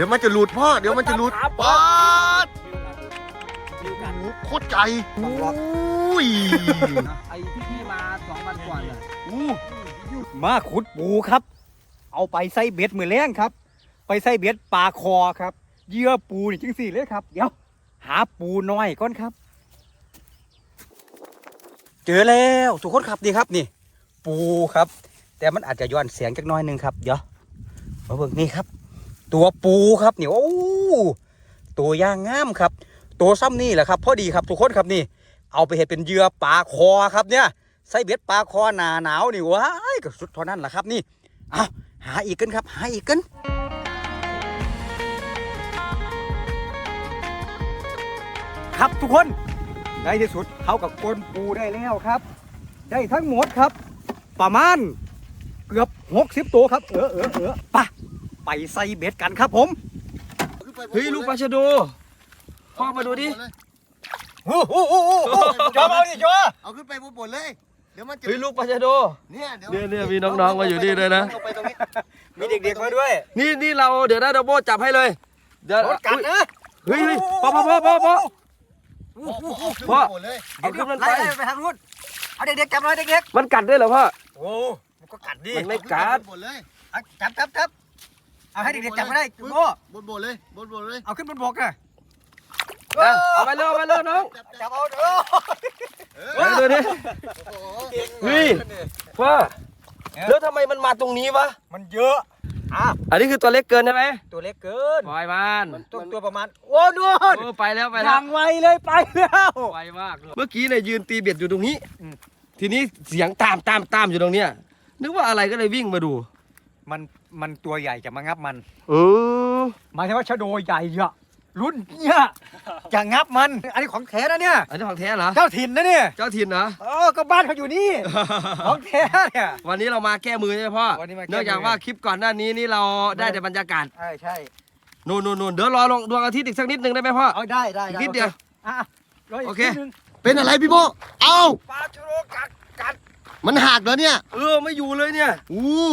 ดี๋ยวมันจะหลุดพ่อ เดี๋ยวมันจะหลุดครับป๊าดดิวกันโอ้โหโคตรใจต้องล็อกอุ้ยไอ้ที่พี่มาสองวันก่อนน่ะอู้มาขุดปูครับ เอาไปใส่เบ็ดมือแรงครับ ไปใส่เบ็ดปลาคอครับเหยื่อปูนี่จังสี่เลยครับ เดี๋ยว หาปูน้อยก่อนครับ เจอแล้วทุกคนครับนี่ครับนี่ ปูครับ แต่มันอาจจะย้อนเสียงจักหน้อยหนึงครับ เดี๋ยวมาเบิ่งนี่ครับ ตัวปูครับนี่โอ้ตัวย่างงามครับ ตัวซ้ำนี่แหละครับพอดีครับทุกคนครับนี่ เอาไปเห็ดเป็นเหยื่อปลาคอครับเนี่ยใส่เบ็ดปลาคอหนาหนาวนี่ว้ายก็สุดเท่านั้นแหละครับนี่เอาหาอีกกันครับ หาอีกกันครับทุกคนในที่สุดเขากับกลปูได้แล้วครับ ได้ทั้งหมดครับ ประมาณเกือบหกสิบตัวครับ เออเออเออไปะ ไปใส่เบ็ดกันครับผมเฮ้ยลูกปลาชะโดพ่อมาดูดิโอ้โหโอ้โหโอ้โหจอมเอาดิจอเอาขึ้นไปบนบนเลยเดี๋ยวมันจะเฮ้ยลูกปลาชะโดเนี่ยเดี๋ยวเนี่ยเนี่ยมีน้องๆมาอยู่นี่ด้วยนะลงไปตรงนี้มีเด็กๆมาด้วย นี่นี่เราเดี๋ยวนะดับโบจับให้เลยเดี๋ยวรถกัดนะเฮ้ยเฮ้ยพ่อพ่อพ่อพ่อพ่อพ่อขึ้นไปบนเลยเอาขึ้นมันไปไล่ๆไปทางนู้นเอาเด็กๆจับเลยเด็กมันกัดด้วยเหรอพ่อๆโอ้มันก็กัดดิมันไม่กัดบนบนเลยเอาจับจับจับ เอาให้เด็กๆจับมาได้ปึ๊บโอ้บนบนเลยบนบนเลยเอาขึ้นบนบกอะอะเอาไปเร็วเอาไปเร็วน้องจับจัจับบเอาเออมาดูดิโอ้โหเฮ้ยพ่อแล้วทำไมมันมาตรงนี้วะมันเยอะอะอันนี้คือตัวเล็กเกินใช่ไหมตัวเล็กเกินปล่อยมันตัวตัวประมาณโอ้นู่นโอ้ไปแล้วไปอแล้ย่าวงไวเลยไปแล้วไวมากเลยเมื่อกี้เนี่ยยืนตีเบ็ดอยู่ตรงนี้อืมทีนี้เสียงตามตามตามอยู่ตรงเนี้ยนึกว่าอะไรก็เลยวิ่งมาดู มัน มันตัวใหญ่จะมางับมัน เออ หมายถึงว่าชะโดใหญ่อะรุ่นเนี่ยจะงับมัน อันนี้ของแท้นะเนี่ย อันนี้ของแท้เหรอ เจ้าถิ่นนะเนี่ย เจ้าถิ่นเหรอเออก็บ้านเขาอยู่นี่ ของแท้เนี่ย วันนี้เรามาแก้มือใช่ไหมพ่อ วันนี้มาแก้มือ เนื่องจากว่าคลิปก่อนหน้านี้นี่เราได้แต่บรรยากาศ ใช่ใช่นู่นนู่นนู่นเดี๋ยวรอลงดวงอาทิตย์อีกสักนิดนึงได้ไหมพ่อ เอาได้ได้อีกไนิดเดียว อะรกโอเค นิดนึงเป็นอะไรพี่โบเอ้าปลาชโรกัดกัดมันหักแล้วเนี่ย เออไม่อยู่เลยเนี่ย อู้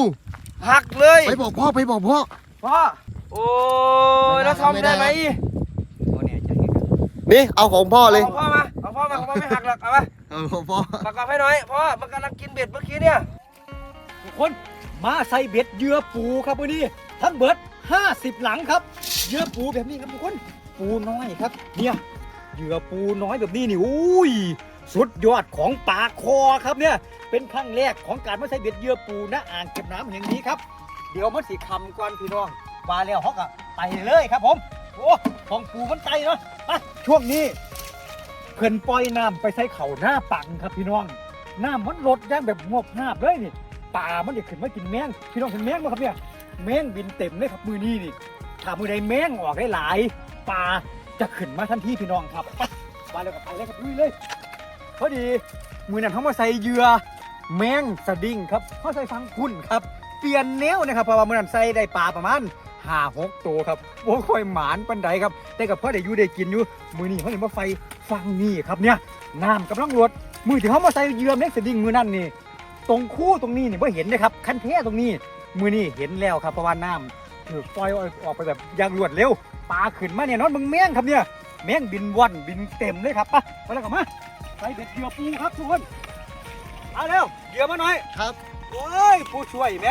หักเลยไปบอกพ่อไปบอกพ่อ พ่อโอ้ยแล้วทำได้ไหมโอ้เนี่ยจะเห็นกันนี่เอาของพ่อเลยเอาพ่อมาเอาพ่อมาเอาพ่อไม่หักหรอกเอามาเอาของพ่อประกอบให้หน่อยพ่อมันกำลังกินเบ็ดเมื่อกี้เนี่ยทุกคนมาใส่เบ็ดเหยื่อปูครับวันนี้ทั้งเบิด50หลังครับเหยื่อปูแบบนี้ครับทุกคนปูน้อยครับ เนี่ยเหยื่อปูน้อยแบบนี้นี่อุ้ย สุดยอดของป่าคอครับเนี่ยเป็นครั้งแรกของการมาใส่เบ็ดเยื่อปูณอ่างเก็บน้ำแห่งนี้ครับ เดี๋ยวมันสีคำก่อนพี่น้องมาแล้วฮอกอะไปเลยครับผมโอ้ของปูมันไตเนาะไปช่วงนี้เพิ่นปล่อยน้ำไปใส่เข่าหน้าปังครับพี่น้องน้ำมันลดย่างแบบงบหนาเลยนี่ป่ามันจะขึ้นมากินแมงพี่น้องเห็นแมงไหมครับเนี่ยแมงบินเต็มเลยครับมือนี้นี่ถ้ามือใดแมงออกได้หลายป่าจะขึ้นมาทันทีพี่น้องครับไปมาแล้วกับไปเลยครับลุยเลย พอดี มือนั้นเขามาใส่เหยื่อแมงสดิ้งครับเขาใส่ฟังคุณครับ เปลี่ยนแนวนะครับเพราะว่ามือนั้นใส่ได้ปลาประมาณห้าหกตัวครับโอ้ค่อยหมานปันใดครับ แต่กับพ่อได้อยู่ได้กินอยู่ มือนี้เขาเห็นว่าไฟฟังนี่ครับเนี่ยน้ำกำลังรดมือที่เขามาใส่เหยื่อแมงสดิ้งมือนั่นนี่ตรงคู่ตรงนี้นี่ไม่เห็นนะครับคันเทตรงนี้ มือนี่เห็นแล้วครับเพราะว่าน้ำถูกปล่อยออกไปแบบอย่างรวดเร็วปลาขึ้นมาเนี่ยนอนมึงแมงครับเนี่ยแมงบินว่อนบินเต็มเลยครับไปะไปแล้วกลับมา ใส่เบ็ดเหยื่อปูครับทุกคนมาเร็วเหยื่อมาหน่อยครับโอ้ยผู้ช่วยไหม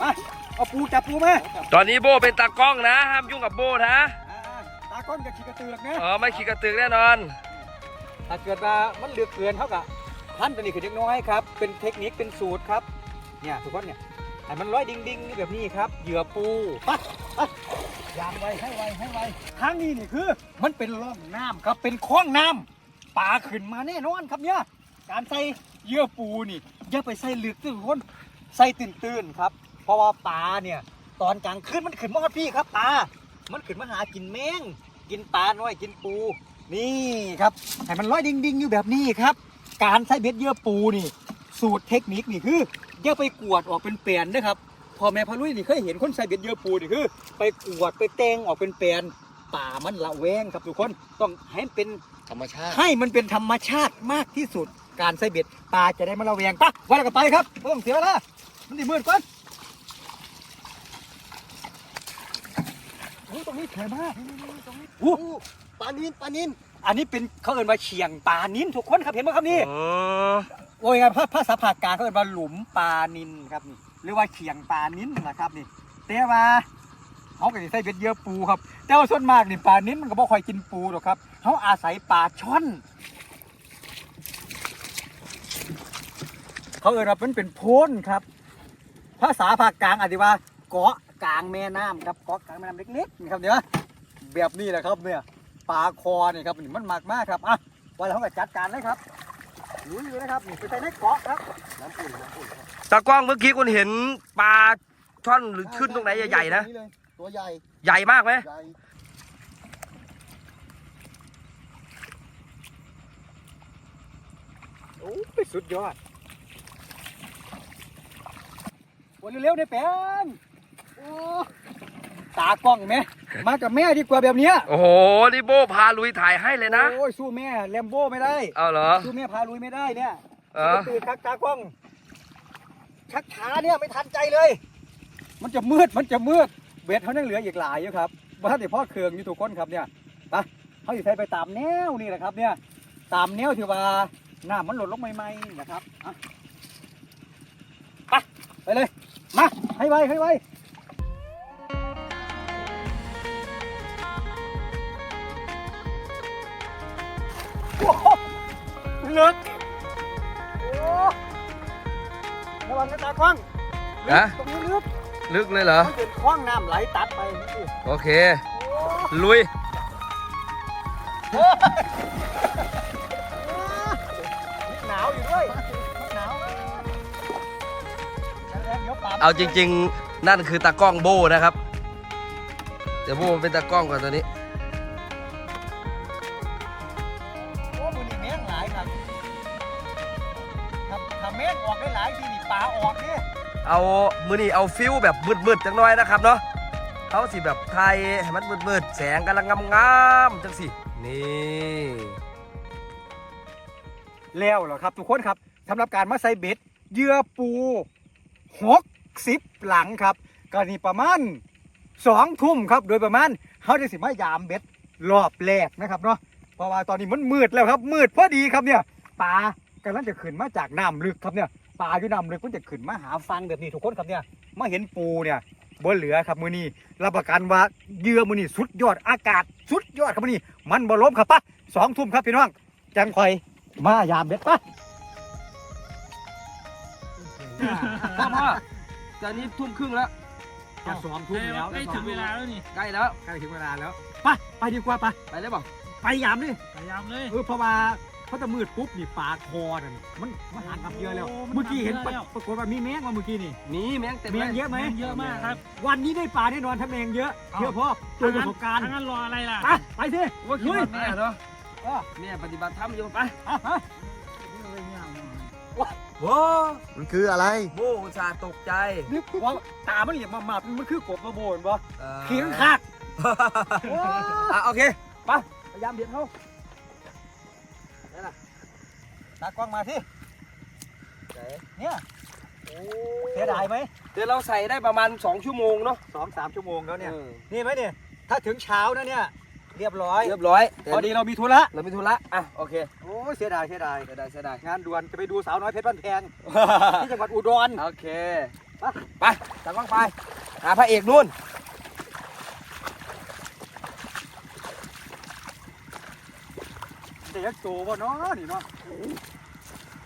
มาเอาปูจับปูไหมตอนนี้โบเป็นตากล้องนะ ห้ามยุ่งกับโบนะอ่าตาก้อนกับขี้กระเตือกนะเออไม่ขี่กระตือกแน่นอน ถ้าเกิดว่ามันเหลือเกินเท่ากับท่านตัวนี้คือเล็กน้อยครับ เป็นเทคนิคเป็นสูตรครับ เนี่ยทุกคนเนี่ยให้มันร้อยดิงดิงๆนี่แบบนี้ครับ เหยื่อปูปัดปัดยางไวให้ไวให้ไวทางนี้นี่คือ มันเป็นร่องน้ำครับ เป็นคลองน้ำ ปลาขึ้นมาแน่นอนครับเนี่ยการใส่เยื่อปูนี่อย่าไปใส่ลึกทุกคนใส่ตื้นๆครับ เพราะว่าปลาเนี่ยตอนกลางคืนมันขึ้นมาครับพี่ครับปลา มันขึ้นมาหากินแมงกินปลาน้อยกินปู นี่ครับให้มันร้อยดิงดิงๆอยู่แบบนี้ครับ การใช้เบ็ดเยื่อปูนี่ สูตรเทคนิคนี่คืออย่าไปกวดออกเป็นแปลนนะครับพ่อแม่พะลุยนี่เคยเห็นคนใส่เบ็ดเยื่อปูนี่คือ ไปกวดไปแตงออกเป็นแปลนป่ามันละแวงครับทุกคนต้องให้มันเป็น ธรรมชาติ ให้มันเป็นธรรมชาติมากที่สุดการใส่เบ็ดปลาจะได้ไมาละแวงปะไว้แล้วก็ไปครับไม่ต้องเสียเวลามันดีมืดก่อนฮ้ยตรงนี้สวยมากอู้ปลานินปลานินอันนี้เป็นเขาเอ่นว่าเฉียงปลานินทุกคนครับเห็นไหมครับนี่เออโอ้ยภาภาษาภาคกลางเขาเอ่นว่าหลุมปลานินครับนี่หรือว่าเฉียงปลานินนะครับนี่แต่ว่า เขาก็จะใส่เบ็ดเหยอะปูครับ แต่ว่าส่วนมากนี่ปลานินมันก็บ่ค่อยกินปูหรอกครับเขาอาศัยปลาช่อน เขาเอ่นว่าเป็นเป็นโพนครับ ภาษาภาคกลางอาจจะว่าเกาะกลางแม่น้ำครับเกาะกลางแม่น้ำเล็กๆนี่ครับเนี่ยแบบนี้แหละครับเนี่ยปลาคอนี่ครับนี่มันมากมากครับอะวันเราก็จัดการเลยครับลุยเลยนะครับนี่ไปใส่ในเกาะครับน้ำปุ่นน้ำปุ่นครับตากล้องเมื่อกี้คุณเห็นปลาช่อนหรือขึ้นตรงไหนใหญ่ๆนะเลย ตัวใหญ่ ใหญ่มากไหมใหญ่ โอ้ยสุดยอดวันเร็วๆในแป้นโอ้ตากล้องไหม มากับแม่ดีกว่าแบบเนี้ยโอ้โหนี่โบพาลุยถ่ายให้เลยนะ โอ้ยสู้แม่แลมโบ้ไม่ได้ เอาเหรอ สู้แม่พาลุยไม่ได้เนี่ยเออ ตื่นทักตากล้องชักช้าเนี่ยไม่ทันใจเลย มันจะมืดมันจะมืด เบ็ดเขายังเหลืออีกหลายอยู่ครับว่าถ้าเดี๋ยวพ่อเครืองอยู่ทุกคนครับเนี่ยไปเขาอยู่ใช้ไปตามแนวนี่แหละครับเนี่ยตามแนวที่ว่าน้ำมันหล่นลงใหม่ๆนะครับอะไปไปเลยมาให้ไวให้ไวโอ้โหลึกโอ้ระวังนะตากล้องลึกฮะตรงนี้ลึก ลึกเลยเหรอ มันเป็นคว้างน้ำไหลตัดไปนี่สิโอเคโอ้ลุย หนาวอยู่ด้วยหนาวเดี๋ยวปั๊มเอาจริง ๆ นั่นคือตากล้องโบนะครับ เดี๋ยวโบมันเป็นตากล้องก่อนตอนนี้ โอ้มือนี่แมงหลายครับถ้าถ้าแมงออกได้หลายทีนี่ปลาออกนี่ เอามือนี่เอาฟิลแบบมืดๆจังน้อยนะครับเนาะเขาสิแบบไทยให้มันมืดๆแสงกำลังงามๆจังสินี่แล้วเหรอครับ ทุกคนครับสำหรับการมาใส่เบ็ดเหยื่อปูหกสิบหลังครับก็นี่ประมาณสองทุ่มครับ โดยประมาณเขาจะสิมายามเบ็ดรอบแรกนะครับเนาะเพราะว่าตอนนี้มันมืดแล้วครับ มืดพอดีครับเนี่ยปลากำลังจะขึ้นมาจากน้ำลึกครับเนี่ย ปลาอยู่น้ำลึกมันจะขึ้นมาหาฟังแบบนี้ทุกคนครับเนี่ยมาเห็นปูเนี่ยบ่เหลือครับมือนี้รับประกันว่าเหยื่อมือนี้สุดยอดอากาศสุดยอดครับมือนี้มันบ่ล้มครับปะสองทุ่มครับพี่น้องจังคอยมายามเบ็ดปะพ่อพ่อตอนนี้ทุ่มครึ่งแล้วจะสองทุ่มแล้วใกล้ถึงเวลาแล้วนี่ใกล้แล้วใกล้ถึงเวลาแล้วไปไปดีกว่าไปไปได้ป่ะไปยามดิพยายามเลยเออเพราะว่า เขาจะมืดปุ๊บนี่ปลาคอนั่นมันมันหากับเยอะแล้ว โอ้มันเมื่อกี้เห็นหาเยอะแล้ว ปรากฏว่ามีแมงมาเมื่อกี้นี่มีแมงเต็มแมเลงยเยอะไหมเยอะมากครับ วันนี้ได้ปลาแน่นอนถ้าแมงเยอะเชื่อพ่อเจอประสบการณ์ถ้างั้นรออะไรล่ะ ไปไปสิว่าคิดว่าแม่เนาะเออแม่ปฏิบัติธรรมอยู่ไปเอาเอาโว้มันคืออะไร โบอุตส่าห์ตกใจนึกว่าตามันเหลี่ยมมามามันคือกบมาโบนบ่เออขี่มันขาดโอ้อะโอเคไปพยายามเบียดเขา ตากล้องมาสิเนี่ยเสียดายไหมเดี๋ยวเราใส่ได้ประมาณ 2 ชั่วโมงเนาะสองสามชั่วโมงแล้วเนี่ยออนี่ไหมเนี่ย ถ้าถึงเช้านะเนี่ย เรียบร้อย เรียบร้อยพอดีเรามีธุระ เรามีธุระ อะ โอเค โอ้ยเสียดาย เสียดาย เสียดาย เสียดาย งานด่วนจะไปดูสาวน้อยเพชรบ้านแพงที่จังหวัดอุดร โอเค ไปตากล้องไป หาพระเอกนู่น เด็กโตวะเนาะนี่เนาะ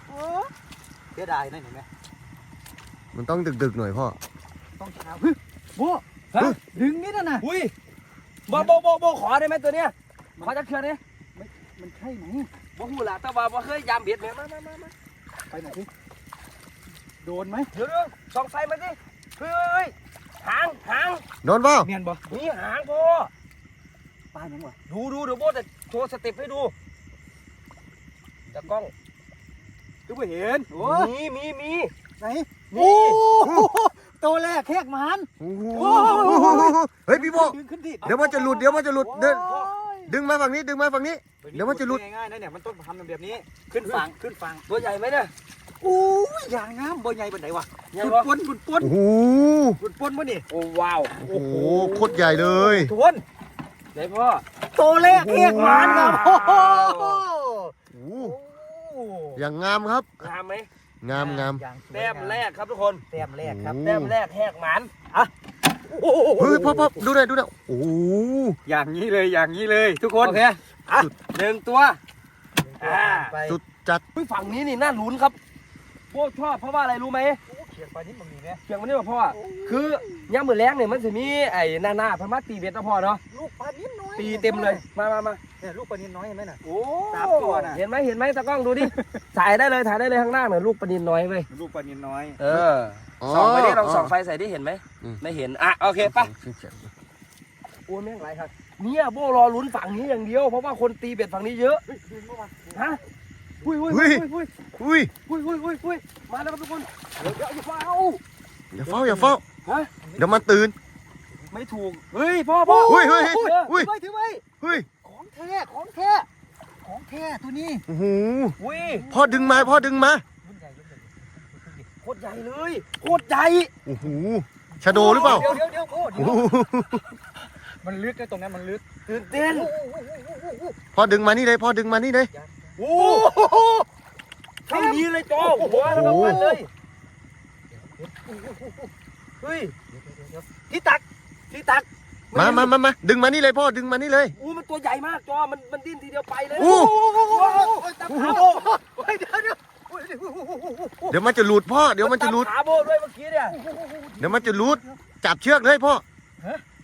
โอ้เสียดายนะเห็นไหมมันต้องดึกๆหน่อยพ่อ ต้องเช้าเฮ้ยโบฮะดึงนี่นะนะอุ้ยบโบโบโบขอได้ไหมตัวเนี้ยขอจักเชือกนี้มันใช่ไหมบ่หูละแต่ว่าบ่เคยยามเบียดแม่มามามามาไปไหนอยสิโดนไหมเดี๋ยวเดี๋ยวส่องไฟมาสิเฮ้ยเฮ้ยหางหางโดนเปล่าเมียนบ่นี่หางพ่อปลาหยังวะดูดูเดี๋ยวโบจะโชว์สเต็ปให้ดู ตากล้องดูไปเห็นโอ้มีมีมีไหนมีโอ้โหตัวแรกแขกหมันโอ้โหเฮ้ยพี่โบดึงขึ้นดิเดี๋ยวมันจะหลุดเดี๋ยวมันจะหลุดเดินโอ้ยดึงมาฝั่งนี้ดึงมาฝั่งนี้ เดี๋ยวมันจะหลุดง่ายๆนะเนี่ยมันต้องทำแบบนี้ขึ้นฝั่งขึ้นฝั่งตัวใหญ่ไหมเนี่ยอู้ยอย่างงามบ่ใหญ่ปานใดวะยังบุญบ่ปนบุญปนโอ้โหบุญปนบ่นี่โอ้ว้าวโอ้โหโคตรใหญ่เลยทวนไหนพ่อโตแรกเอกหมานครับโอ้โหโอ้โห อย่างงามครับ งามไหมงามงามอย่างสวยแต้มแรกครับทุกคนแต้มแรกครับโอ้แต้มแรกแหกหมันโอ้โหเฮ้ยพ่อพ่อดูหน่อยดูหน่อยโอ้โหอย่างนี้เลยอย่างนี้เลย ทุกคนโอเคอะหนึ่งตัวอ่าไปสุดจัดเฮ้ยฝั่งนี้นี่น่าลุ้นครับพวกชอบเพราะว่าอะไรรู้ไหม เขียนไปนิดมึงนี่แม่เพียงวันนี้บอกพ่อ คือย่ำมือแรงเนี่ยมันจะมีไอ้หน้าหน้าพม่าตีเบ็ดนะพ่อเนาะ ลูกปลานิ่มน้อยตีเต็มเลย มามามาเนี่ยลูกปลานิ่มน้อยเห็นไหมน่ะ โอ้สามตัวน่ะ เห็นไหมเห็นไหมตากล้องดูดิ ถ่ายได้เลยถ่ายได้เลยข้างหน้าเนี่ยลูกปลานินน้อยเว้ย ลูกปลานิ่มน้อย เออส่องไปดิลองส่องไฟใส่ดิเห็นไหมอืมไม่เห็น อะโอเคไปโอ้ยแม่งไรครับ เนี่ยโบรอลุ้นฝั่งนี้อย่างเดียว เพราะว่าคนตีเบ็ดฝั่งนี้เยอะ ฮะ อุ้ยอุ้ยอุ้ยอุ้ยอุ้ยอุ้ยอุ้ยอุ้ยอุ้ยมาแล้วครับทุกคนเดี๋ยวเดี๋ยวอย่าเฝ้าอย่าเฝ้าอย่าเฝ้าฮะเดี๋ยวมันตื่น ไม่ถูกเฮ้ยพ่อพ่ออุ้ยเฮ้ยเฮ้ยอุ้อุ้ยยถือไว้เฮ้ยของแท้ของแท้ของแท้ตัวนี้โอ้โหอุ้ยพ่อดึงมาพ่อดึงมารุ่นใหญ่รุ่นใหญ่โคตรใหญ่เลยโคตรใหญ่โอ้โหชะโดหรือเปล่าเดี๋ยวเดี๋ยวเดี๋ยวโอ้โอ้เดี๋ยวโหมันลึกนะตรงนั้นมันลึกตื่นเต้นพ่อดึงมานี่เลยพ่อดึงมานี่เลย โอ้โหเท่านี้เลยจอหัวแล้วก็พันเลยเฮ้ยที่ตักที่ตักมามามามาดึงมานี่เลยพ่อดึงมานี่เลยอู้มันตัวใหญ่มากจอมันมันดิ้นทีเดียวไปเลยอู้ตับขาโบเฮ้ยเดี๋ยวเดี๋ยวเดี๋ยวมันจะหลุดพ่อเดี๋ยวมันจะหลุดตับขาโบด้วยเมื่อกี้เนี่ยเดี๋ยวมันจะหลุดจับเชือกเลยพ่อ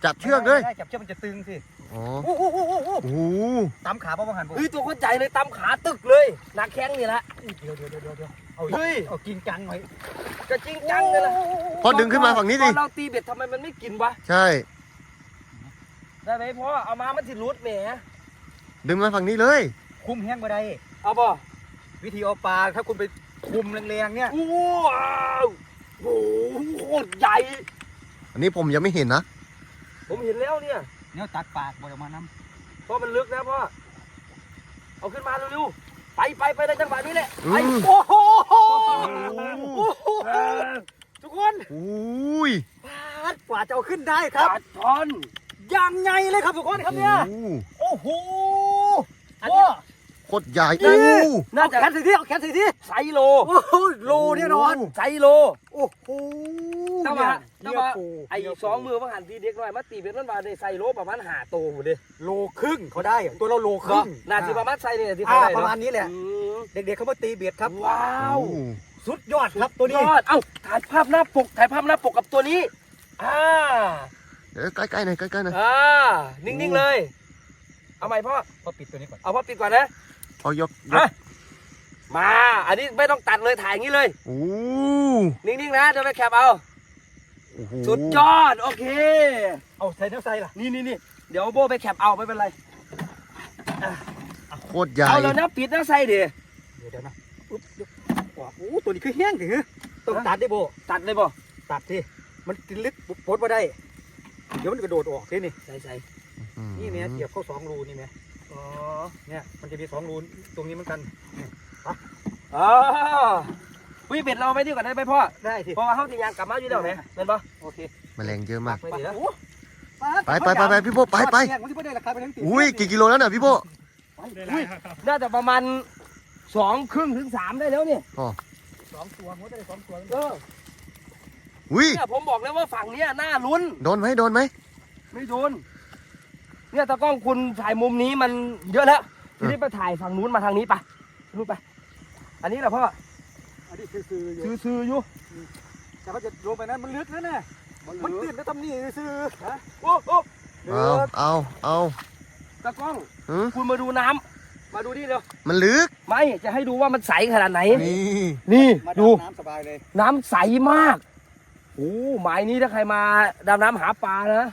จับเชือกเลยได้จับเชือกมันจะตึงสิ อ๋อโอ้โหโอ้โหโอ้โหโอ้โหตามขาป้าบังหันผมเฮ้ยตัวเขาใหญ่เลยตำขาตึกเลยหนักแข้งนี่แหละเดี๋ยวเดี๋ยวเดี๋ยวเดี๋ยวเอาเฮ้ยเอากินจังหน่อยจะจริงจังเลยล่ะพ่อดึงขึ้นมาฝั่งนี้ตสิอนเราตีเบ็ดทำไมมันไม่กินวะใช่ ได้ไหมพ่อเอามามันสิรุดแหมดึงมาฝั่งนี้เลย คุมแห้งบ่ได้เอาบ่วิธีเอาปลาถ้าคุณไปคุมแรงๆเนี่ยว้าวโอ้โหโคตรใหญ่ อันนี้ผมยังไม่เห็นนะ ผมเห็นแล้วเนี่ย เนี่ยตักปากบ่ได้มาน้เพราะมันลึกนะพ่อ เอาขึ้นมาเร็วๆ ไปไปไปในจังหวะนี้แหละอืไปมโอ้โหทุกคนอุ้ยปาดกว่าจะเอาขึ้นได้ครับปาดช้อนอย่างไงเลยครับทุกคนครับเนี่ย โอ้โอ้โหอันนี้โคตรใหญ่นี่โอ้น่าเอาจะแขนใส่ที่เอาแขนใส่ที่ไซโลโอ้โหโลเนี่ยนอนไซโล โอ้โห แต่ว่าแต่ว่าเนื้ปูไอ้สองมือว่าหันทีเด็กน้อยมาตีเป็นมันบาในไซโลประมาณหาโตหมดเลยโลครึ่งเขาได้อะตัวเราโลครึ่งน่าจะประมาณไซเนี่ยที่อ่าเขาได้ประมาเนาะณนี้แหละอืมเด็กๆเขามาตีเบียดครับว้าวโอ้สุดยอดครับตัวนี้ยอดเอ้าถ่ายภาพหน้าปกถ่ายภาพหน้าปกกับตัวนี้อ่าเดี๋ยวใกล้ๆหน่อยใกล้ๆหน่อยอ่านิ่งๆเลย เอาใหม่พ่อพอปิดตัวนี้ก่อนเอาพ่อปิดก่อนนะพอยกยอะกมา อันนี้ไม่ต้องตัดเลยถ่ายอย่างนี้เลยโอ้นิ่งๆนะ เดี๋ยวไปแคปเอาโอ้โห สุดยอด โอเค เอาใส่เนื้อใส่ล่ะ นี่นี่นี่เดี๋ยวโบไปแคปเอาไม่เป็นไร โคตรใหญ่เอาแล้วนะปิดนะใส่ดิเดี๋ยวเดี๋ยวนะอุ๊บเดี๋ยวว้าวโอ้ตัวนี้คือแห้งถึงต้องตัดได้โบตัดเลยบ่ตัดที่มันกินลึกปุ๊บปลดมาได้ เดี๋ยวมันกระโดดออกทีนี่ใส่ใส่อืมนี่แม่เสียบเข้าสองรูนี่แม่อ๋อเนี่ยมันจะมีสองรูตรงนี้เหมือนกันอ๋อ วิเบ็ดเราเอาไปดีกว่าได้ไหมพ่อได้สิเพราะว่าเขาจะยางกลับมาอยู่แล้วไหมเป็นปะโอเคแมลงเยอะมาก ไปดีนะโอ้ไปไปไปไปพี่โบไปไปแยกมันที่ไม่ได้ราคาไปทั้งตีอุ้ยกี่กิโลแล้วเนี่ยพี่โบได้ไรครับน่าจะประมาณสองครึ่งถึงสามได้แล้วเนี่ยสองตัวมันจะได้สองตัวเอออุ้ยเนี่ยผมบอกเลยว่าฝั่งเนี้ยน่าลุ้น โดนไหมโดนไหมไม่โดน เนี่ยตากล้องคุณถ่ายมุมนี้มันเยอะแล้วทีนี้ไปถ่ายฝั่งนู้นมาทางนี้ไปนู้นไปอันนี้แหละพ่อ อันนี้คือซื้ออยู่ซื้อซื้ออยู่แต่ว่าจะลงไปนั้นมันลึกนะเนี่ยมันตื่นแล้วทำนี่ซื้อฮะโอ้โอ้เอาเอาเอาตากล้องหือคุณมาดูน้ำมาดูนี่เร็วมันลึกไม่จะให้ดูว่ามันใสขนาดไหน นี่นี่มาดูดำน้ำสบายเลยน้ำใสมากโอ้หมายนี้ถ้าใครมาดำน้ำหาปลานะ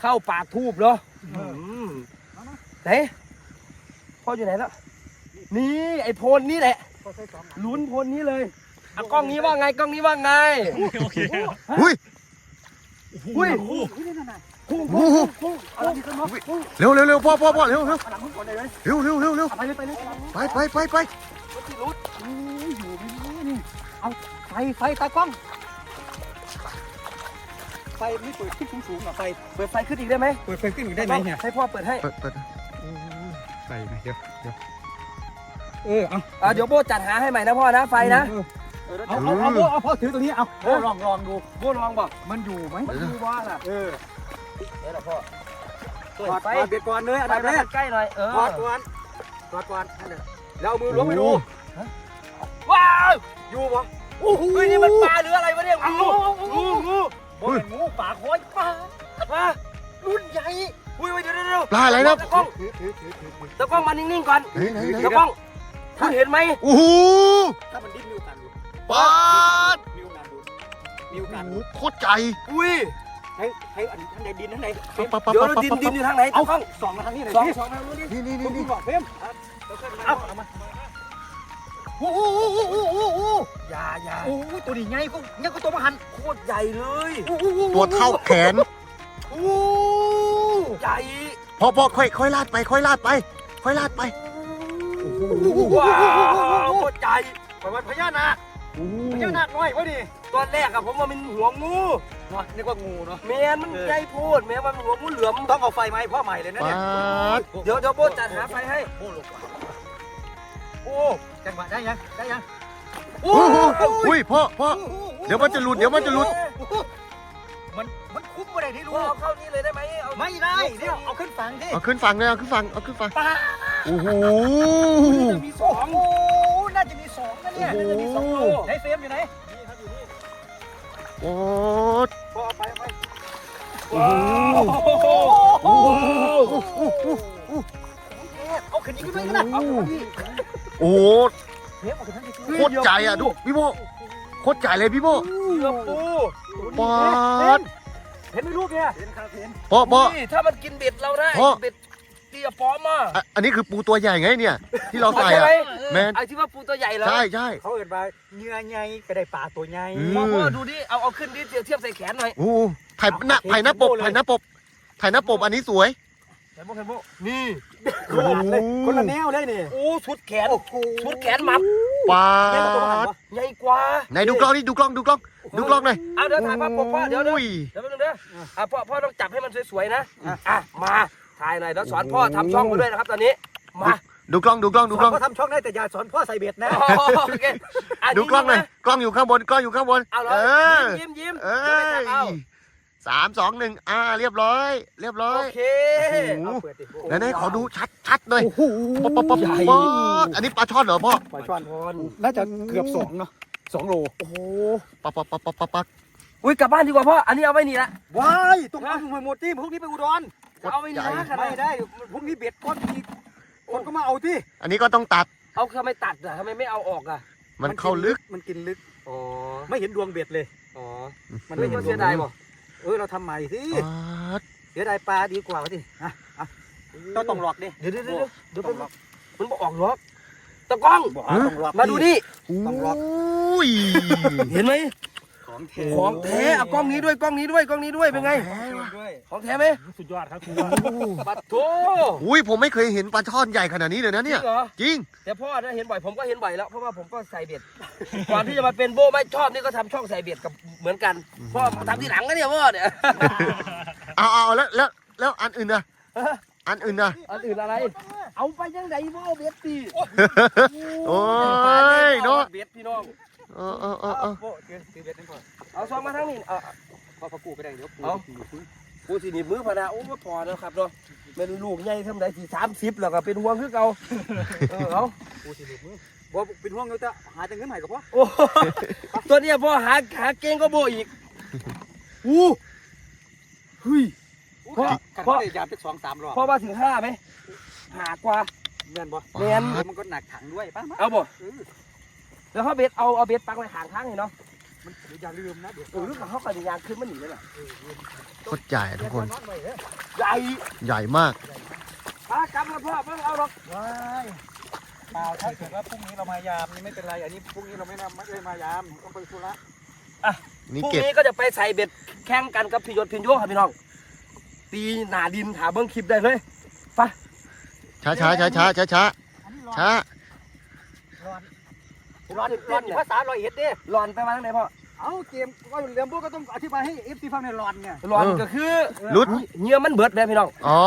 เข้าปากทูบเนาะอืมไหนพ่ออยู่ไหนแล้วนี่ไอโพนนี่แหละเขาใช้สอง ลุ้นโพนนี้เลยอะกล้องนี้ว่าไงกล้องนี้ว่าไงโอเคครับอุ้ยอุ้ยนี่นั่นน่ะพุ่งโอ้พุ่งโหพุ่งเอาละมีคนมาพุ่งเร็วเร็วเร็วพ่อพ่อพ่อเร็วเร็วหลังมึงก่อนเลยเลยเร็วเร็วเร็วเร็วไปเลยไปเลยไปไปไปไปรถที่รุดโอ้ยอยู่ไม่รู้นี่เอาไฟไฟตากล้องไฟไม่เปิดขึ้นสูงๆอะไฟเปิดไฟขึ้นอีกได้ไหมเปิดไฟขึ้นอีกได้ไหมเนี่ยให้พ่อเปิดให้เปิดเปิดไฟไหมเดี๋ยวเดี๋ยว เออเอาอะเดี๋ยวโบจัดหาให้ใหม่นะพ่อนะไฟนะเออเอาเอาเอาเอาเอาพ่อถือตัวนี้เอาโอ้ลองลองดูโบลองบอกมันอยู่ไหมมันดูว่าล่ะเออเดี๋ยวนะพ่อถอดไฟเบ็ดก่อนเลยอันดับแรกใกล้หน่อยเออถอดก่อนถอดก่อนนั่นน่ะแล้วเอามือล้วงไปดูว้าวอยู่ปะโอ้โหนี่มันปลาหรืออะไรวะเนี่ยงูงูงูบนงูป่าคอยปลาปลารุ่นใหญ่อุ้ยเดี๋ยวเดี๋ยวเดี๋ยวปลาอะไรนะตะกล้องถือถือถือถือถือตะกล้องมานิ่งๆก่อนไหนไหนไหนตะกล้อง คุณเห็นไหมโอ้โหถ้ามันดิ้นมีโอกาสหลุดปลาดมีโอกาสหลุดมีโอกาสหโอ้ลุดโหโคตรใจอุ้ยให้ให้อันท่านใดดินท่านใดปลาปลาปลาเดี๋ยวปลาเราดินดินอยู่ทางไหนเอาตะกล้องสองมาทางนี้หน่อยสองสิสองทางนู้นดินี่นี่คุนี่ณนี่บอกเพิ่มเอาเอามาโอ้โหโอ้โหโอ้โหโอ้โหอย่าอย่าโอ้ตัวนี้ไงก็ยังก็ตัวมาหันโคตรใหญ่เลยตัวเท่าแขนโอ้ใหญ่พอพอค่อยค่อยลาดไปค่อยลาดไป ค่อยลาดไป ว้าวโคตรใหญ่ประวัติพญานาคพญานาคน้อยวะดิตอนแรกอะผมว่ามันหัวงูเนาะนึกว่างูเนาะแมนมันใหญ่โพดแมนมันหัวงูเหลือมต้องเอาไฟมาให้พ่อใหม่เลยนะปเนี่ยลาดเดี๋ยวเดี๋ยวโบจัดหาไฟให้โอ้ลงมาโอ้จังหวะได้ยังได้ยังโอ้โอ้โหอุ้ยพ่อพ่อเดี๋ยวมันจะหลุดเดี๋ยวมันจะหลุดมัน มันคุ้มอะไรที่พ่รู้อเอาเข้านี่เลยได้ไหมเอาไม่ได้เดี๋ยวเอาขึ้นฝั่งดิเอาขึ้นฝั่งเลยเอาขึ้นฝั่งเอาขึ้นฝั่งปลาโอ้โหจะมีสองโอ้น่าจะมีสองนะเนี่ยโอ้โหน่าจะมีสองโลไหนเฟรมอยู่ไหนนี่ครับอยู่นี่โอ้พ่อเอาไปเอาไปโอ้โหโอ้โหเอาขึ้นอีกขึ้นด้วยนะเอาขึ้นอีกโอ้โหเทปเอาขึ้นทั้งทีโคตรใจอะดูพี่โบโคตรใจเลยพี่โบเหลือมปูปลาด เห็นไหมลูกเนี่ยเห็นครับเห็นพ่อพ่อนี่ถ้ามันกินเบ็ดเราได้พ่อ เบ็ดเตี้ยปลอมอะอะอันนี้คือปูตัวใหญ่ไงเนี่ย ที่เราใส่ใช่อะไหมแมนไอ้ที่ว่าปูตัวใหญ่เหรอใช่ใช่ เขาเอินมาเนื้อใหญ่ไปได้ปลาตัวใหญ่อืม พ่อพ่อดูดิเอาเอาขึ้นดิเทียบใส่แขนหน่อยโอ้โหถ่ายหน้าถ่ายหน้าปกถ่ายหน้าปกถ่ายหน้าปกอันนี้สวย เห็นบ่เห็นบ่นี่โอ้โหคนละแนวเลยนี่โอ้ชุดแขนโอ้โหชุดแขนหมับปลาใหญ่กว่าตัวหันดปะใหญ่กว่าไหนดูกล้องนี่ดูกล้องดูกล้องดูกล้องหน่อยเอาเดี๋ยวถ่ายภาพปกพ่อเดี๋ยวเดี๋ยวอุ้ยเดี๋ยวแป๊บนึงเด้ออะพ่อพ่อต้องจับให้มันสวยๆนะอะมาถ่ายหน่อยแล้วสอนพ่อทำช่องมาด้วยนะครับตอนนี้มาดูกล้องดูกล้องดูกล้องพ่อทำช่องได้แต่อย่าสอนพ่อใส่เบ็ดนะอ๋อโอเคะดูกล้องหน่อยยิ้มกล้องอยู่ข้างบนกล้องอยู่ข้างบนๆเอาเหรเอออยิ้มยิ้มเอยิ้มเดี๋ยวไปจับเอาย สามสองหนึ่งอ่า เรียบร้อย เรียบร้อโอย เคโอ้โห เอาเปิดดิไหนไหนขอดูชัดชัดหน่อยโอ้โหป๊อปป๊อปป๊อปใหญ่ป๊อปอันนี้ปลาช่อนเหรอพ่อปลาช่อนพรน่าจะเกือบสองเนาะสองโลโอ้โหป๊อปป๊อปป๊อปป๊อปป๊อปอุ้ยกลับบ้านดีกว่าพ่ออันนี้เอาไว้นี่ละ ว้ายต้องเอาหน่วยหมดที่พรุ่งนี้ไปอุดรจะเอาไว้นี่นะขนาไม่ดได้พรุ่งนี้เบ็ดก้อนอีกคนก็มาเอาที่อันนี้ก็ต้องตัดเอาทำไมตัดอะทำไมไม่เอาออกอะมันเข้าลึกมันกินลึก อ๋อไม่เห็นดวงเบ็ดเลย อ๋อมันไม่ไม่เห็นเสียดายบ่ เออเราทำใหม่สิป๊าดเสียดายปลาดีกว่าสิอะอะต้องต้องหลอกดิเดี๋ยวเดี๋ยวเดี๋ยวเดี๋ยวต้องหลอกมันบอกออกล็อกตะกล้อง บอกต้องหลอก มาดูนี่ต้องล็อกอุ้ย เห็นไหม ของแท้ของแท้เอากล้องนี้ด้วยกล้องนี้ด้วยกล้องนี้ด้วยเป็นไง ด้วยของแท้ไหมสุดยอดครับครูปัดโถอุ้ยผมไม่เคยเห็นปลาช่อนใหญ่ขนาดนี้เลยนะจริเนี่ย งเหรอจริง แต่พ่อถ้าเห็นบ่อยผมก็เห็นบ่อยแล้วเพราะว่าผมก็ใส่เบ็ดก่อนที่จะมาเป็นโบไม่ชอบนี่ก็ทำช่องใส่เบ็ดกับเหมือนกันพ่อทำที่หลังก็เนี่ยพ่อเนี่ยเอาเอาแล้วแล้วแล้วอันอื่นนะอันอื่นนะอันอื่นอะไร เอาไปยังไงพ่อเบ็ดตีโอ้ยเนาะเบ็ดพี่น้องเออเออเออเออโอ้เดี๋ยวซื้อเบ็ดนั่นก่อนเอาซองมาทั้งนี้เอาพอพอกูไปได้เดี๋ยวเอากูสิหนีบมือพนะโอ้ก็พอแล้วครับเนาะแม่นลูกใหญ่ทำได้ที่สามสิบแล้วก็เป็นห่วงคือเก่าเออเอากูสิหลุดมือบอเป็นห่วงเราจะหาแต่เงินใหม่กับพ่อโอ้ตัวเนี้ยพ่อหาหาเก่งก็โบอีกอู้เฮ้ยพ่อพ่อได้ยาไปสองสามรอบพ่อมาถึงห้าไหมหากว่าเงินบ่แมนมันก็หนักถังด้วยป้ามาเอาบ่เออ แล้วเขาเบ็ดเอาเอาเบ็ดปักไว้ข้างทางนี่เนาะมันอย่าลืมนะเดี๋ยวเออหรือเปล่าเขาก็จะยางขึ้นมันหนีเลยล่ะโคตรใหญ่อะทุกคนนอนไว้เด้อใหญ่ใหญ่มากปลากำแล้วพ่อเพิ่งเอาหรอกว้ายเปล่าถ้าเกิดว่าพรุ่งนี้เรามายามนี่ไม่เป็นไรอันนี้พรุ่งนี้เราไม่นำไม่ได้มายามต้องไปธุระนี่พรุ่งเก็บนี้ก็จะไปใส่เบ็ดแข่งกันกับพี่ยศพินโยครับพี่น้อง ตีหนาดินหาเบิ้งคลิปได้เลยช้าช้าช้าช้าช้าช้าอันนี้รอช้ารอน ร้อนร้อนภาษาร้อยเอ็ดเด้หลอนไปมาทางไหนพ่อเอาเกมก็เรียนพวกก็ต้องอธิบายให้เอฟซีฟังในร้อนไงหลอนก็คือรุดเหงื่อมันเบิดเลยพี่น้องอ๋อ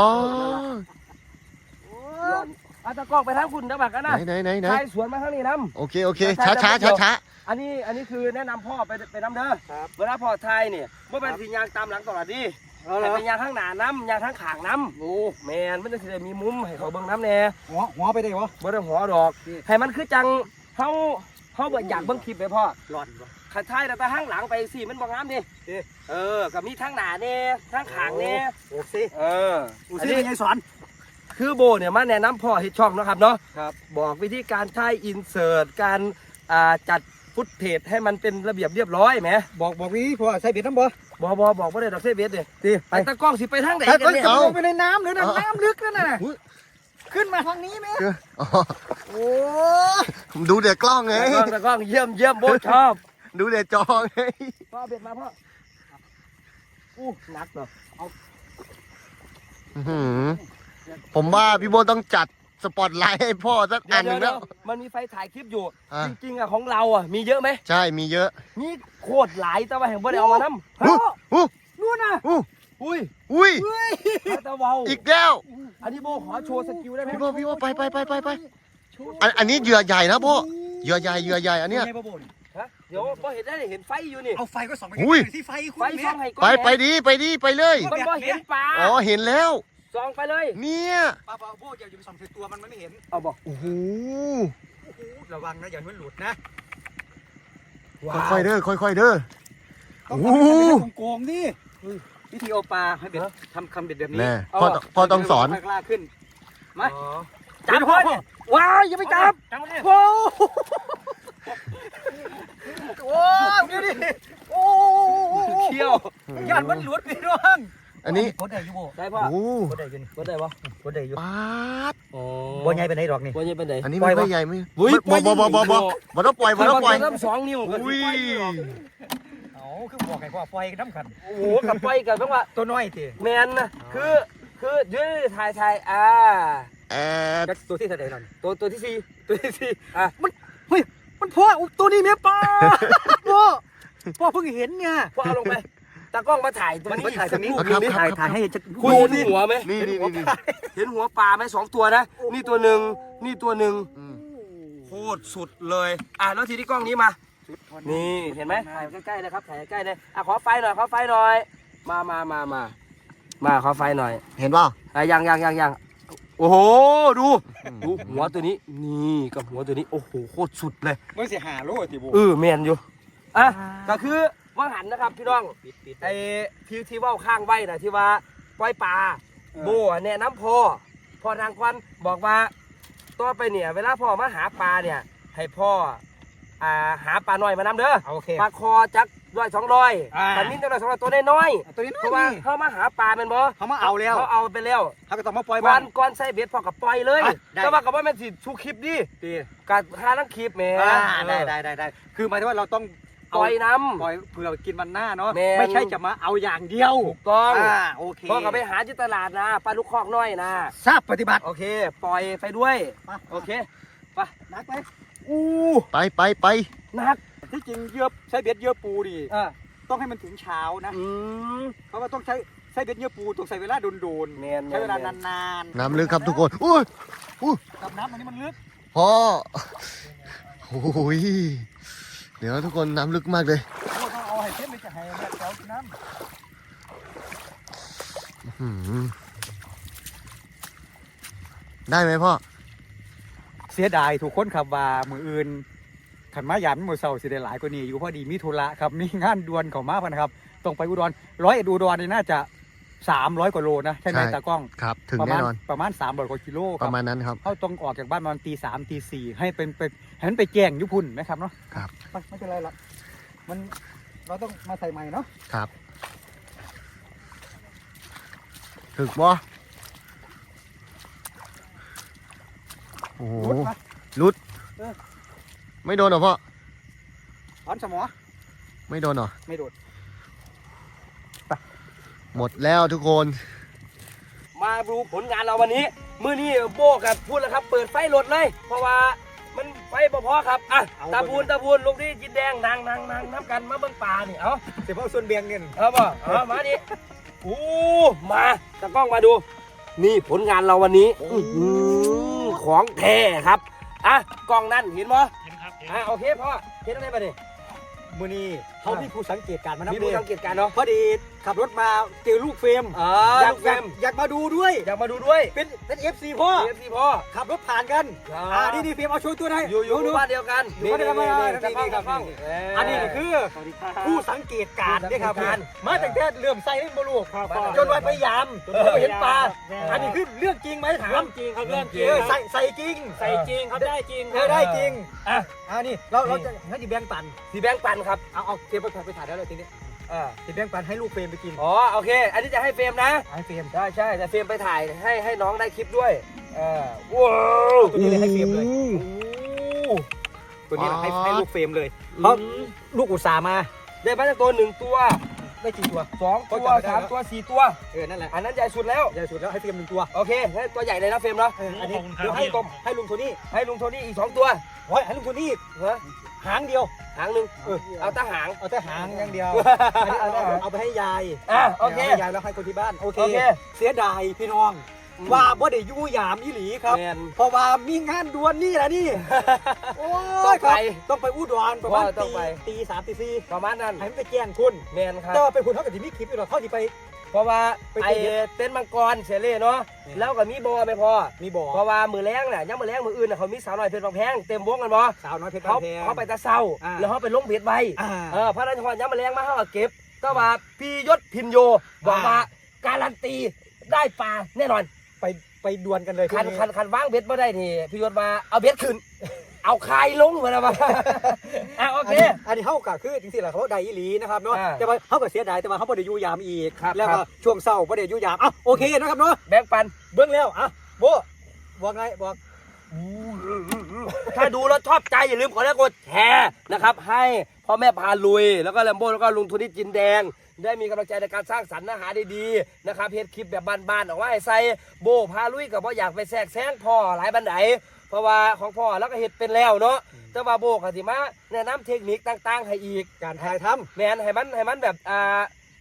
หลอนเอาตะกล้องไปทางคุณนะบักกันไหนนะไหนไหนไหนชายสวนมาทางนี้น้โอเคโอเคช้าช้าช้าช้าำอันนี้อันนี้คือแนะนำพ่อไปไปน้ำเด้อครับเวลาพ่อไทยเนี่ยเมื่อเป็นสียางตามหลังตลอดดีเอาเหรให้อเป็นยางข้างหน้าน้ำยางข้างขางน้ำโอ้แมนมันจะได้มีมุมให้เขาเบิ่งน้ำแน่หัวหัวไปได้วะบ่ได้หัวดอกให้มันคือจัง เฮาเฮาบ่อยากเบิ่งคลิปไปพ่อร้อนวะขันท้ายแต่ข้างหลังไปสิมันบ่งามดิเอ๊ะเออก็มีทั้งหน้าแน่ทั้งขางแน่โอเคเอออูอันซี่นี้เป็นไงสอนคือโบเนี่ยมาแนะนำพ่อเฮ็ดช่องเนาะครับเนาะครับบอกวิธีการถ่ายอินเสิร์ตการอ่าจัดฟุตเทจให้มันเป็นระเบียบเรียบร้อยแหมบอกบอกวิพอใส่เบ็ดน้ำบ่บอบอบอกว่าได้ดอกเซเบสดิดีไปตะกล้องสิไปทางไหนแต่กันก็เนี่ยจะลงไปในน้ำหรือในน้ำลึกนั่นน่ะ ขึ้นมาทางนี้ไหมอ๋อโอ้ดูเด็กกล้องไงตะกล้องตะกล้องเยี่ยมเยี่ยมโบชอบดูเด็กจอไง พ่อเอาเบ็ดมาพ่ออู้หนักเนาะอื้อหือผมว่าพี่โบต้องจัดสปอตไลท์ให้พ่อสักอันหนึ่งเดี๋แล้ยวว ๆมันมีไฟถ่ายคลิปอยู่ อะ จริงๆอะของเราอะมีเยอะไหมใช่มีเยอะมีโคตรหลายแต่ว่าแห่งบ่ได้เอามานำอู้อู้นู่นน่ะอู้อุ้ยอุ้ย ตะเวาอีกแล้วอันนี้โบ ขอโชว์สกิลได้ไหมพี่โบพี่โบไปไปไปไปไปอันอันนี้เหยื่อใหญ่นะพ่อเหยื่อใหญ่เหยื่อใหญ่อันเนี้ย ไงบ่บ่นฮะเดี๋ยวบ่เห็นได้เห็นไฟอยู่นี่เอาไฟก็ส่องไปอุ้ยที่ไฟคุณไฟเนี่ส่อยงให้ก่อนไปแหมไปดีไปดีไปเลย มันบ่เห็นปลาอ๋อเห็นแล้ว ส่องไปเลยเนี่ยป้าป้าโบอย่าไปส่องใส่ตัวมันมันไม่เห็นเอาบอกโอ้โหโอ้โหระวังนะอย่าให้มันหลุดนะค่อยๆเด้อค่อยๆเด้อต้องโอ้ทำโหให้มันเป็นโกงๆนี่ วิธีเอาปลาให้เบ็ดทำคำเบ็ดแบบนี้แน่พ่อต้องพ่อต้องสอนให้กล้าขึ้นมาจับพ่พ่ออพ่อว้าวอย่าไปจับจับมันเลยโอ้โอ้เดี๋ยวดิโอ้เที่ยวย่านมันหลุดพี่น้องอันนี้กดได้อยู่บ่ได้พ่อโอ้กดได้อยู่นี่ก็ได้ปะกดได้อยู่ปาดโอ้บ่ใหญ่ไปไหนดอกนี่บ่ใหญ่เป็นไหนอันนี้ปล่ไม่อยวะค่อยใหญ่ไม่อุ้ยบ่บ่บ่บ่บ่บ่ต้องปล่อยบ่ต้องปล่อยเริ่มสองนิ้วอุ้ยเอา คือบอกไงพ่อปล่อยน้ำขันโอ้โหกับไปกันเพราะว่าตัวน้อยทีแมนนะคือคือยืดถ่ายถ่ายอ่าแอดตัวที่เท่าไหร่นั่นตัวตัวที่สี่ตัวที่สี่อะเฮ้ยมันพ่ออุ๊ยตัวนี้เมียปลาพ่อพ่อเพิ่งเห็นเนี่ยพอเอาลงไปตากล้องมาถ่ายตรงมันนี้มันถ่ายตรงนี้สักรูปหนึ่งถ่ายถ่ายให้จะคุณเห็นหัวไหมนี่นี่นี่นี่เห็นหัวปลาไหมสองตัวนะ นี่ตัวหนึ่งนี่ตัวหนึ่งอืมโคตรสุดเลย อะแล้วทีนี้กล้องนี้มา นี่เห็นไหมถ่ายใกล้ๆเลยครับถ่ายใกล้ๆเลยอะขอไฟหน่อยขอไฟหน่อย มามามามามาขอไฟหน่อย เห็นเปล่าอะยังยังยังยังโอ้โหดูดูหัวตัวนี้นี่กับหัวตัวนี้โอ้โหโคตรสุดเลยมันเสียหาโลติบูเออแมนอยู่อะก็คือว่างหันนะครับพี่น้องปิดปิดไอ้ที่ที่เว่าข้างไว้นะที่ว่าปล่อยปลาโบอะแนะน้ำพ่อพ่อนางควันบอกว่าต่อไปเนี่ย เวลาพ่อมาหาปลาเนี่ย ให้พ่อ อ่าหาปลาหน่อยมานำเด้อโอเค ปลาคอจักร้อยสองร้อยอ่าปลานิ้นจักร้อยสองร้อยตัวน้อยตัวนี้ๆน้เพอยราะว่านี่เขามาหาปลาเป็นบ่เขามาเอาแล้ว เขาเอาไปแล้วเขาก็ต้องมาปล่อยก่บ้าอนน ก่อนใส่เบ็ดพ่อกับปล่อยเลยอะได้ แต่ว่ากับว่าแม่นสิชูคลิปดิดีกับหาทั้งคลิปแหม่อ่าได้ได้ได้ได้คือหมายถึงว่าเราต้องปล่อยน้ปล่อยเผื่อกินมันหน้าเนาะแม่น ไม่ใช่จะมาเอาอย่างเดียวำถูกต้องอ่าโอเคพ่อกับไปหาที่ตลาดนะปลาลูกคอกน้อยนะ ทราบปฏิบัติ โอเค ปล่อยไปด้วยมาโอเคนักไป อู้ไปไปไปหนักที่จริงเยื่อใช้เบ็ดเยื่อปูดิอะต้องให้มันถึงเช้านะอืมเพราะว่าต้องใช้ใช้เบ็ดเยื่อปูต้องใช้เวลาโดนแมนๆ ใช้เวลานานน้ำลึกครับทุกคนอุ้ยๆกับน้ำอันนี้มันลึกพ่อโอ้ยเดี๋ยวนะทุกคนน้ำลึกมากเลย โอ้ต้องเอาให้เต็มเลยจะให้แบบเจ้าน้อื้อหือได้ไหมพ่อำ เสียดายถูกคนขับว่ามืออื่นขันมาหยันมือเสาสิได้หลายกว่านี้อยู่พอดีมีธุระครับมีงานด่วนเขามาพันครับต้องไปอุดรร้อยเอ็ดอุดรนี่น่าจะสามร้อยกว่าโลนะใช่ไหมใช่ ตากล้องครับ ถึงประแน่มาณนอน ประมาณสามร้อยกว่ากิโลคปรับระมาณนั้นครับ เขาต้องออกจากบ้านประมาณตีสามตีสี่ให้เป็นไปให้มันไปแจ้งอยุพุ่นนะครับเนาะครับ ไม่ไม่เป็นไรหรอกมันเราต้องมาใส่ใหม่เนาะ ครับ ถึกบ่ โอ้โหรุดมาไม่โดนเหรอพ่อ ถอนสมอ ไม่โดนเหรอ ไม่โดดหมดแล้วทุกคน มาดูผลงานเราวันนี้ มื้อนี้โบกับพูดแล้วครับ เปิดไฟรถเลย เพราะว่ามันไฟบ่พอครับ อะ เอาตาพูนตาพูนลงที่จินแดงนางนางนางน้ำกันมาเบิ่งป่านี่ เอาเฉพาะส่วนเบียงเนี่ยเอาบ่เอามาดิอู้มาตากล้องมาดู นี่ผลงานเราวันนี้ อื้อหือ ของแท้ครับ อะกล้องนั่นเห็นบ่เห็นครับเห็น อะโอเคพ่อเห็นอะไรมาดิมือนี้เขามีผู้สังเกตการณ์มานับมีเลผู้ยสังเกตการณ์เนาะพอดีขับรถมาเจอลูกเฟรมอ่าอยากลูกเฟรม อยากมาดูด้วย อยากมาดูด้วยเป็นเป็นเอฟซีพ่อเอฟซีพ่อขับรถผ่านกันอ่าอ่านี่นี่เฟรมเอาโชว์ตัวได้อยู่อยู่ดูบ้านเดียวกันอยู่บ้านเดียวกันนี่นี่นี่นี่นี่ครับกล้องนี่เอันนี้นี่คือสวัสดีครับผู้สังเกตการณ์เนี่ยครับผู้สังเกตการณ์มาตั้งแต่เริ่มใส่เล่นบอลูกครับจนวันพยายามจนวันเห็นปลาแม่อันนี้คือเรื่องจริงไหมถามเรื่องจริงครับเรื่องจริงเออใส่ใส่จริงใส่จริงครับได้จริงเออได้จริงอะอ่านี่เราเราจะให้ดิแบงค์ปันสีแบงค์ปันครับเอาเอาเก็บไปไปถ่ายแล้วเลยทีนี้อ่าดิแบงค์ปันให้ลูกเฟรมไปกินอ๋อโอเค อันนี้จะให้เฟรมนะให้เฟรมได้ใช่แต่เฟรมไปถ่ายให้ให้น้องได้คลิปด้วยเออว้าวตัวนี้เลยให้เฟรมเลยโอ้ตัวนี้ให้อ๋อให้ลูกเฟรมเลยเพราะลูกอุตส่าห์มาได้มาจากตัวหนึ่งตัวได้กี่ตัวสองตัวก็จำไม่ได้สามแล้วตัวสี่ตัวเออนั่นแหละอันนั้นใหญ่สุดแล้วใหญ่สุดแล้วให้เฟรมหนึ่งตัวโอเคให้ตัวใหญ่เลยนะเฟรมเนาะเอออันนี้ขอบคุณครับเดี๋ยวให้ต้มให้ลุงโทนี่ให้ลุงโทนี่อีกสองตัวโอ้ยให้ลุงโทนี่ฮะหางเดียว หางหนึ่งเออเอาแต่หาง เอาแต่หางอย่างเดียวอันนี้เอาเอาเอาไปให้ยายอะโอเคให้ยายแล้วให้คนที่บ้านโอเค โอเค เสียดายพี่น้องอืมว่าบ่ได้อยู่ยามอีหลีครับ แมน เพราะว่ามีงานด่วนนี่แหละนี่ โอ้ต้องยครับไปต้องไปอุดรประมาณว่าต้อตีงไป ตีสามตีสี่ประมาณนั้นให้มันไปแจ้งคุณแมนครับ แต่ว่าเป็นคุณเท่ากับที่มีคลิปอยู่หรอกเท่าที่ไป เพราะว่าไปไอตีเฮ็ดเต็นท์มังกรเฉลี่เนาะอืมแล้วก็มีบอไม่พอมีบ่อเพราะว่ามือแรงเนี่ยยังมือแรงมืออื่นน่ะเขามีสาวน้อยเพชรบางแพงเต็มวงกันบ่สาวน้อยเพชรเขาบ้านแพงเขาไปแตะเศร้าอ่าแล้วเขาไปลงเพจไว้อ่าเออเพราะฉะนั้นจังหวะยังมือแรงมาเขาก็เก็บก็ว่าพี่ยศพินโยบอกอ่าว่าการันตีได้ปลาแน่นอนไปไปดวลกันเลยคันพรุ่งคันคันวางเบ็ดมาได้นี่พี่ยศมาเอาเบ็ดขึ้น เอาคายลงมาแล้วมาอะโออันเคนี้อันนี้เท่ากับคือจริงๆแล้วเขาได้อีหลีนะครับเนาะอ่าแต่ว่าเขาก็เสียดายแต่ว่าเขาบ่ได้อยู่ยามอีก ครับแล้วครัก็บช่วงเศร้าบ่ได้อยู่ยามอะโอเคนะครับเนาะแบงค์ปัน เบื้องแล้วอะโบบอกไงบอก ถ้าดูแล้วชอบใจอย่าลืมกดไลค์กดแชร์นะครับ ให้พ่อแม่พาลุย แล้วก็แลมโบ้แล้วก็ลุงโทุนิจินแดง ได้มีกำลังใจในการสร้างสรรค์เนื้อหาดีๆนะครับเพจคลิปแบบบ้านๆออกมาให้ใส่โบพาลุยกับว่าอยากไปแทรกแซงพ่อหลายบันได เพราะว่าของพ่อแล้วก็เห็ดเป็นแล้วเนาะแต่ว่าโบกับสิมาแนะนำเทคนิคต่างๆ ให้อีกการถ่ายทแมนให้มันให้มันแบบอ่า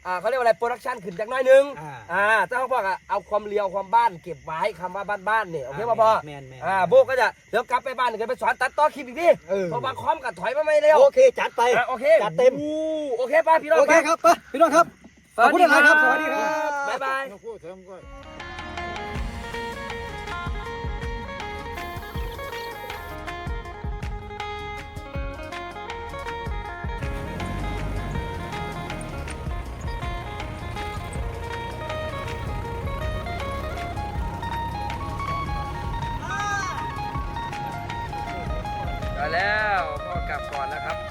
อ่าเขาเรียกว่าอะไรโปรดักชันขึ้นจากหน้อยนึงอ่าอ่าแต่เขาบอกอะเอาความเรียวความบ้านเก็บไว้คำว่าบ้านๆเนี่ยโอเคป่ะพ่อแมนแมนอ่าโบก็จะเดี๋ยวกลับไปบ้านเดี๋ยวไปสอนตัดต่อคลิปอีกดิเออเพราะว่าคอมกับถอยมาไม่เร็วโอเคจัดไปอะโอเคจัดเต็มอู้โอเคป่ะพี่น้องโอเคครับไปพี่น้องครับสวัสดีขอบคุณนะครับบสวัสดีครับบ๊ายบาย ก่อนแล้วครับ